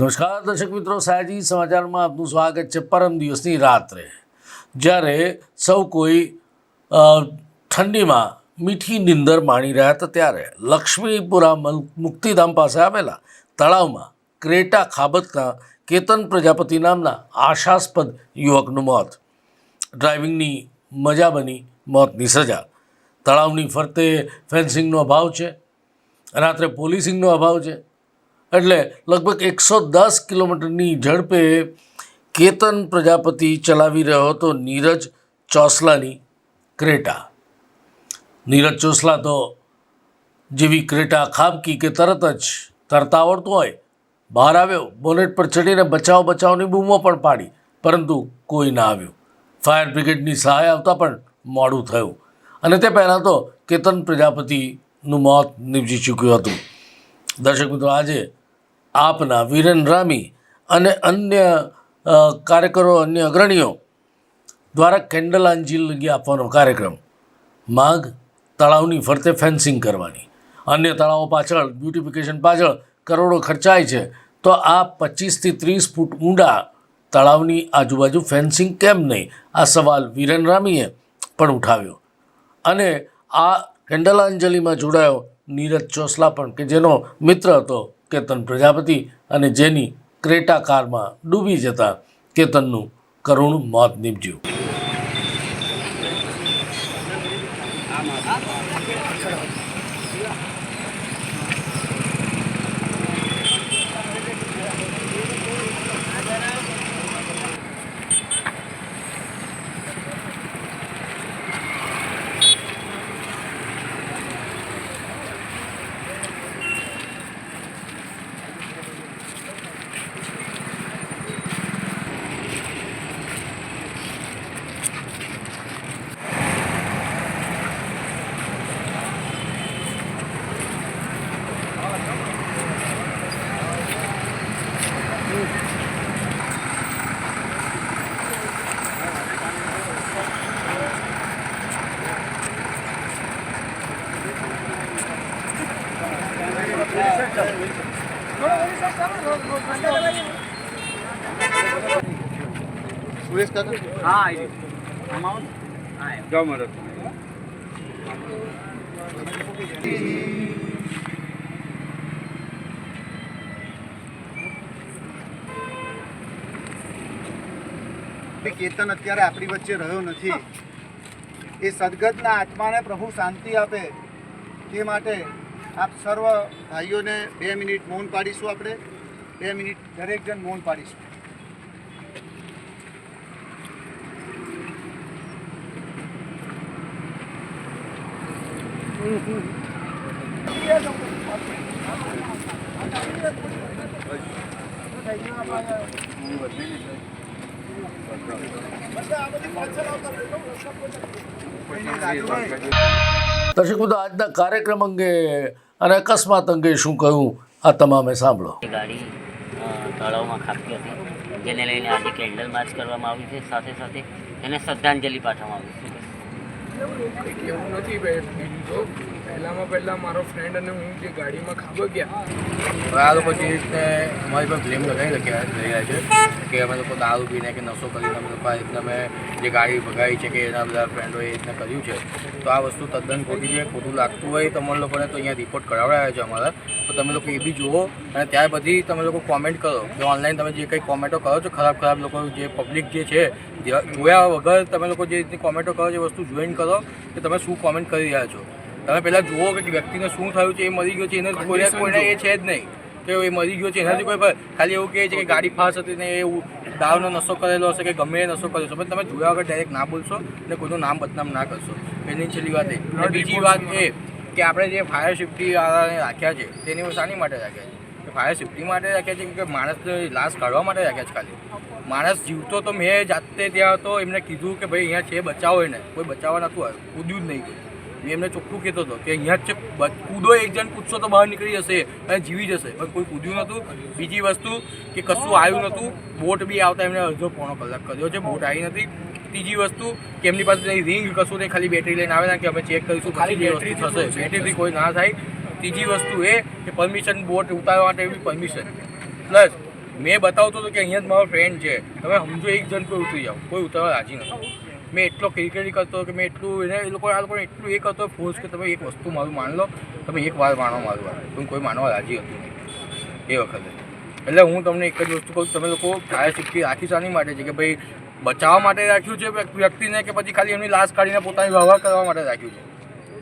નમસ્કાર, દર્શક મિત્રો, સાયજી સમાચારમાં આપનું સ્વાગત છે પરમ દિવસની રાત્રે, જ્યારે સૌ કોઈ ઠંડીમાં મીઠી નિંદર માણી રહ્યા હતા ત્યારે લક્ષ્મીપુરા મુક્તિધામ પાસે આવેલા તળાવમાં ક્રેટા ખાબતના કેતન પ્રજાપતિ નામના આશાસ્પદ યુવકનું મોત, ડ્રાઇવિંગની મજા બની મોતની સજા. તળાવની ફરતે ફેન્સિંગનો અભાવ છે, રાત્રે પોલીસિંગનો અભાવ છે એટલે લગભગ એકસો દસ કિલોમીટરની ઝડપે કેતન પ્રજાપતિ ચલાવી રહ્યો હતો નીરજ ચોસલાની ક્રેટા. નીરજ ચોસલા તો જેવી ક્રેટા ખાબકી કે તરત જ તરતા આવડતું હોય, બહાર આવ્યો, બોનેટ પર ચડીને બચાવ બચાવની બૂમો પણ પાડી, પરંતુ કોઈ ના આવ્યું. ફાયર બ્રિગેડની સહાય આવતા પણ મોડું થયું. અને તે પહેલાં તો કેતન પ્રજાપતિનું મોત નીપજી ચૂક્યું હતું. દર્શક મિત્રો, આજે આપના વિરેન રામી અને અન્ય કાર્યકરો, અન્ય અગ્રણીઓ દ્વારા કેન્ડલ અંજલિ આપવાનો કાર્યક્રમ. માગ તળાવની ફરતે ફેન્સિંગ કરવાની. અન્ય તળાવો પાછળ, બ્યુટિફિકેશન પાછળ કરોડો ખર્ચાય છે, તો આ પચીસથી ત્રીસ ફૂટ ઊંડા તળાવની આજુબાજુ ફેન્સિંગ કેમ નહીં? આ સવાલ વિરેન રામીએ પણ ઉઠાવ્યો. અને આ કેન્ડલાંજલિમાં જોડાયો નીરજ ચોસલા પણ, કે જેનો મિત્ર હતો કેતન પ્રજાપતિ અને જેની ક્રેટા કારમાં ડૂબી જતા કેતનનું કરુણ મોત નીપજ્યું. સુરેશ કાકા? હા એમ. જાઓ મારા કેતન અત્યારે આપણી વચ્ચે રહ્યો નથી. એ સદગતના આત્માને પ્રભુ શાંતિ આપે. તે માટે આપ સર્વ ભાઈઓને બે મિનિટ મૌન પાડીશું આપણે. બે મિનિટ દરેક જણ મૌન પાડીશું. દર્શક મિત્રો, આજના કાર્યક્રમ અંગે અને અકસ્માત અંગે શું કહ્યું, આ તમામે સાંભળો. ગાડી તળાવમાં ખાબકી હતી. જેને લઈને આજે કેન્ડલ માર્ચ કરવામાં આવી છે. સાથે સાથે એને શ્રદ્ધાંજલિ પાઠવવામાં આવી છે. એટલે એવું નથી ભાઈ બીજું તો પહેલામાં પહેલાં મારો ફ્રેન્ડ અને હું જે ગાડીમાં ખાબો ગયા. આ લોકો જે રીતે અમારી પર બ્લેમ લગાવી રહ્યા લઈ રહ્યા છે, કે અમે લોકો દારૂ પીને કે નશો કરીને અમે લોકો આ જે ગાડી ભગાવી છે કે એના બધા ફ્રેન્ડોએ એ રીતના કર્યું છે, તો આ વસ્તુ તદ્દન ખોટી છે, ખોટું લાગતું હોય તમારા લોકોને તો અહીંયા રિપોર્ટ કરાવડાવ્યા છે અમારા. તો તમે લોકો એ બી જુઓ અને ત્યાર પછી તમે લોકો કોમેન્ટ કરો કે ઓનલાઈન તમે જે કંઈ કોમેન્ટો કરો છો, ખરાબ ખરાબ લોકો જે પબ્લિક જે છે જોયા વગર તમે લોકો જે રીતની કોમેન્ટો કરો છો વસ્તુ જોઈન કરો કે તમે શું કોમેન્ટ કરી રહ્યા છો. તમે પહેલાં જુઓ કે વ્યક્તિને શું થયું છે એ મરી ગયો છે એને કોઈને કોઈને એ છે જ નહીં. કે એ મરી ગયો છે એનાથી કોઈ ખાલી એવું કહે છે કે ગાડી ફાસ્ટ હતી ને એ દાવનો નશો કરેલો હશે કે ગમે એ નશો કરેલો છે પણ તમે જોયા વગર ડાયરેક્ટ ના બોલશો ને કોઈનું નામ બદનામ ના કરશો. એની છેલ્લી વાત એ. અને બીજી વાત એ કે આપણે જે ફાયર સેફ્ટી રાખ્યા છે તેની શાની માટે રાખ્યા છે? કે ફાયર સેફ્ટી માટે રાખ્યા છે કે માણસને લાશ કાઢવા માટે રાખ્યા છે ખાલી? માણસ જીવતો તો મેં જાતે ત્યાં હતો એમને કીધું કે ભાઈ અહીંયા છે બચાવો એને. કોઈ બચાવવા નહોતું આવ્યું. કૂદ્યું જ નહીં કોઈ. મેં એમને ચોખ્ખું કહેતો હતો કે અહીંયા જ કૂદો એક જણ કૂદશો તો બહાર નીકળી જશે અને જીવી જશે. પણ કોઈ કૂદ્યું નહોતું. બીજી વસ્તુ કે કશું આવ્યું નહોતું. બોટ બી આવતા એમને અડધો પોણો કલાક કર્યો છે. બોટ આવી નથી. ત્રીજી વસ્તુ કે એમની પાસે રિંગ કશું નહીં ખાલી બેટરી લઈને આવે ને કે અમે ચેક કરીશું ખાલી બેટરી થશે. બેટરીથી કોઈ ના થાય. ત્રીજી વસ્તુ એ કે પરમિશન બોટ ઉતારવા માટે એવી પરમિશન પ્લસ મેં બતાવતો હતો કે અહીંયા જ મારો ફ્રેન્ડ છે. તમે સમજો એક જણ કોઈ ઉતરી જાઓ. કોઈ ઉતરવા રાજી નથી. મેં એટલો ક્રિકેટ કરતો કે મેં એટલું એને એ લોકો આ લોકોને એટલું એ કરતો, ફોર્સ કે તમે એક વસ્તુ મારું માન લો, તમે એક વાર માનો મારું વાર હું કોઈ માનવા રાજી હતું નહીં. એ વખતે. એટલે હું તમને એક જ વસ્તુ કહું, તમે લોકો ફાયર સેફ્ટી રાખી શાની માટે છે કે ભાઈ બચાવવા માટે રાખ્યું છે વ્યક્તિને કે પછી ખાલી એમની લાશ કાઢીને પોતાની વ્યવહાર કરવા માટે રાખ્યું છે?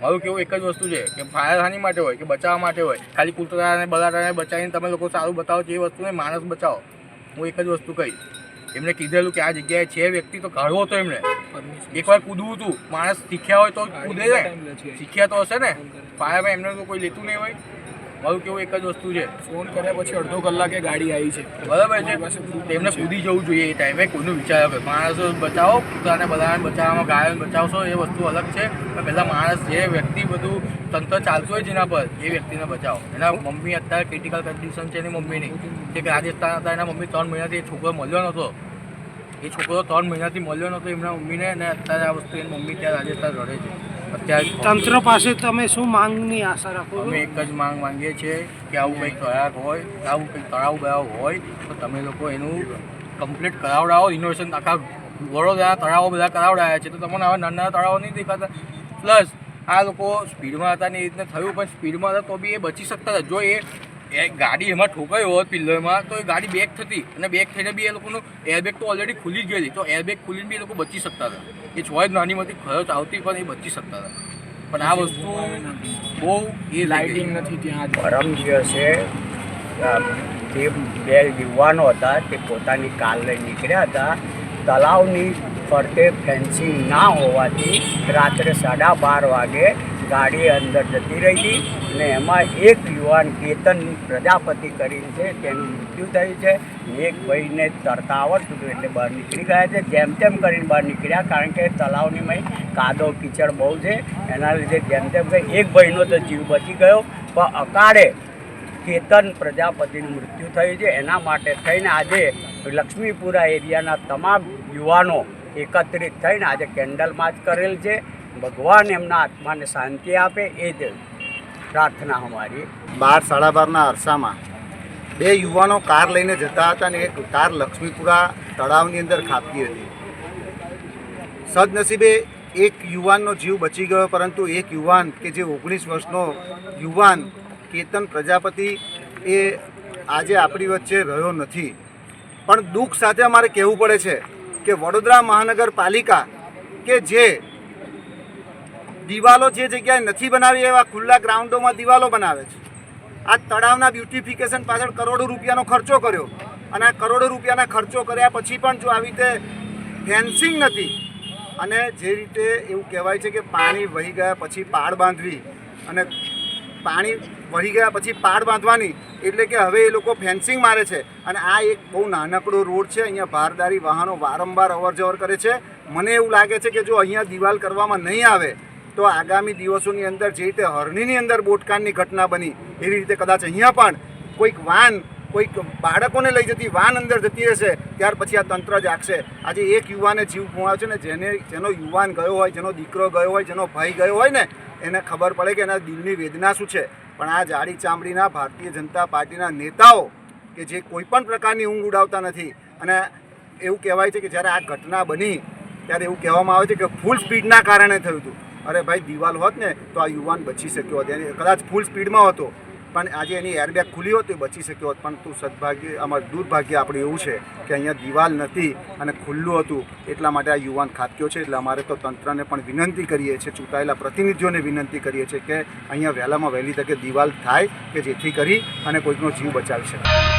મારું કેવું એક જ વસ્તુ છે કે ફાયર હાની માટે હોય કે બચાવવા માટે હોય, ખાલી કૂતરાને, બલાટાને બચાવીને તમે લોકો સારું બતાવો છો એ વસ્તુને માણસ બચાવો. હું એક જ વસ્તુ કહીશ. એમને કીધેલું કે આ જગ્યાએ છે વ્યક્તિ તો કાઢવો હતો એમને એકવાર કૂદવું હતું માણસ શીખ્યા હોય તો કૂદે શીખ્યા તો હશે ને. પાયામાં એમને તો કોઈ લેતું નહીં હોય. મારું કેવું એક જ વસ્તુ છે, ફોન કર્યા પછી અડધો કલાકે ગાડી આવી છે. બરાબર છે? તેમને કૂદી જવું જોઈએ એ ટાઈમે કોઈનું વિચાર આવે. માણસો બચાવો, પોતાને બધાને બચાવવામાં ગાયન બચાવશો, એ વસ્તુ અલગ છે. પહેલાં માણસ જે વ્યક્તિ બધું તંત્ર ચાલતું હોય જેના પર, એ વ્યક્તિને બચાવો. એના મમ્મી અત્યારે ક્રિટિકલ કન્ડિશન છે એની મમ્મીની. જે રાજસ્થાન હતા, એના મમ્મી ત્રણ મહિનાથી એ છોકરો મળ્યો નહોતો. એ છોકરો ત્રણ મહિનાથી મળ્યો નહોતો એમના મમ્મીને, અને અત્યારે આ વસ્તુ એની મમ્મી ત્યાં રાજસ્થાન રડે છે. અત્યારે તંત્ર પાસે તમે શું માંગની આશા રાખો છો? અમે એક જ માંગ માંગીએ છીએ કે આવું કંઈક તળાવ હોય આવું કંઈક તળાવ બળાવ હોય તો તમે લોકો એનું કમ્પ્લીટ કરાવડાવો. ઇનોવેશન આખા વડોદરા તળાવો બધા કરાવડાયા છે. તો તમને આવા નાના નાના તળાવો નહીં દેખાતા. પ્લસ આ લોકો સ્પીડમાં હતા ને એ રીતના થયું પણ સ્પીડમાં હતા તો બી એ બચી શકતા હતા. જો એ એ ગાડી એમાં ઠોકાઈ હોત પિલ્લરમાં તો એ ગાડી બેક થતી અને બેક થઈને બી એ લોકોનું એરબેગ તો ઓલરેડી ખુલી જ ગયેલી. તો એરબેગ ખુલીને બી એ લોકો બચી શકતા હતા. એ છ જ નાની મોટી ખરચ આવતી પણ એ બચી શકતા હતા. પણ આ વસ્તુ બહુ એ લાઇટિંગ નથી ત્યાં પરમ દિવસે હશે જે બે યુવાનો હતા તે પોતાની કાર લઈ નીકળ્યા હતા. તળાવની ફરતે ફેન્સિંગ ના હોવાથી રાત્રે સાડા બાર વાગે ગાડી અંદર જતી રહી અને એમાં એક યુવાન કેતન પ્રજાપતિ કરીને છે, તેનું મૃત્યુ થયું છે. એક ભાઈને તરતા આવડતું હતું એટલે બહાર નીકળી ગયા છે. જેમ તેમ કરીને બહાર નીકળ્યા કારણ કે તળાવની મય કાદો કીચડ બહુ છે. એના લીધે જેમ તેમ કરી એક ભાઈનો તો જીવ બચી ગયો. પણ અકાળે કેતન પ્રજાપતિનું મૃત્યુ થયું છે. એના માટે થઈને આજે લક્ષ્મીપુરા એરિયાના તમામ યુવાનો એકત્રિત થઈને આજે કેન્ડલ માર્ચ કરેલ છે. ભગવાન એમના આત્માને શાંતિ આપે એ જ પ્રાર્થના અમારી. બાર સાડા બારના અરસામાં બે યુવાનો કાર લઈને જતા હતા અને એક કાર લક્ષ્મીપુરા તળાવની અંદર ખાપતી હતી. સદનસીબે એક યુવાનનો જીવ બચી ગયો, પરંતુ એક યુવાન કે જે ઓગણીસ વર્ષનો યુવાન કેતન પ્રજાપતિ એ આજે આપણી વચ્ચે રહ્યો નથી. પણ દુઃખ સાથે અમારે કહેવું પડે છે કે વડોદરા મહાનગરપાલિકા કે જે દિવાલો જે જગ્યાએ નથી બનાવી એવા ખુલ્લા ગ્રાઉન્ડોમાં દિવાલો બનાવે છે. આ તળાવના બ્યુટિફિકેશન પાછળ કરોડો રૂપિયાનો ખર્ચો કર્યો અને આ કરોડો રૂપિયાના ખર્ચો કર્યા પછી પણ જો આવી રીતે ફેન્સિંગ નથી અને જે રીતે એવું કહેવાય છે કે પાણી વહી ગયા પછી પાડ બાંધવી અને પાણી વહી ગયા પછી પાડ બાંધવાની એટલે કે હવે એ લોકો ફેન્સિંગ મારે છે અને આ એક બહુ નાનકડો રોડ છે, અહીંયા ભારદારી વાહનો વારંવાર અવર જવર કરે છે. મને એવું લાગે છે કે જો અહીંયા દિવાલ કરવામાં નહીં આવે તો આગામી દિવસોની અંદર જે રીતે હરણીની અંદર બોટકાંડની ઘટના બની, એવી રીતે કદાચ અહીંયા પણ કોઈક વાન, કોઈક બાળકોને લઈ જતી વાન અંદર જતી રહેશે, ત્યાર પછી આ તંત્ર જાગશે. આજે એક યુવાને જીવ ગુમાવ્યો છે ને, જેને, જેનો યુવાન ગયો હોય, જેનો દીકરો ગયો હોય, જેનો ભાઈ ગયો હોય ને, એને ખબર પડે કે એના દિલની વેદના શું છે. પણ આ જાડી ચામડીના ભારતીય જનતા પાર્ટીના નેતાઓ કે જે કોઈ પણ પ્રકારની ઊંઘ ઉડાવતા નથી, અને એવું કહેવાય છે કે જ્યારે આ ઘટના બની, ત્યારે એવું કહેવામાં આવે છે કે ફૂલ સ્પીડના કારણે થયું હતું. અરે ભાઈ, દિવાલ હોત ને, તો આ યુવાન બચી શક્યો હોત. એને કદાચ ફૂલ સ્પીડમાં હતો, પણ આજે એની એરબેગ ખુલી હોત તો બચી શક્યો હોત. પણ તું સદભાગ્ય, અમારું દુર્ભાગ્ય આપણું એવું છે કે અહીંયા દિવાલ નથી અને ખુલ્લું હતું. એટલા માટે આ યુવાન ખાબક્યો છે. એટલે અમારે તો તંત્રને પણ વિનંતી કરીએ છીએ, ચૂંટાયેલા પ્રતિનિધિઓને વિનંતી કરીએ છીએ કે અહીંયા વહેલામાં વહેલી તકે દિવાલ થાય કે જેથી કરી અને કોઈકનો જીવ બચાવી શકાય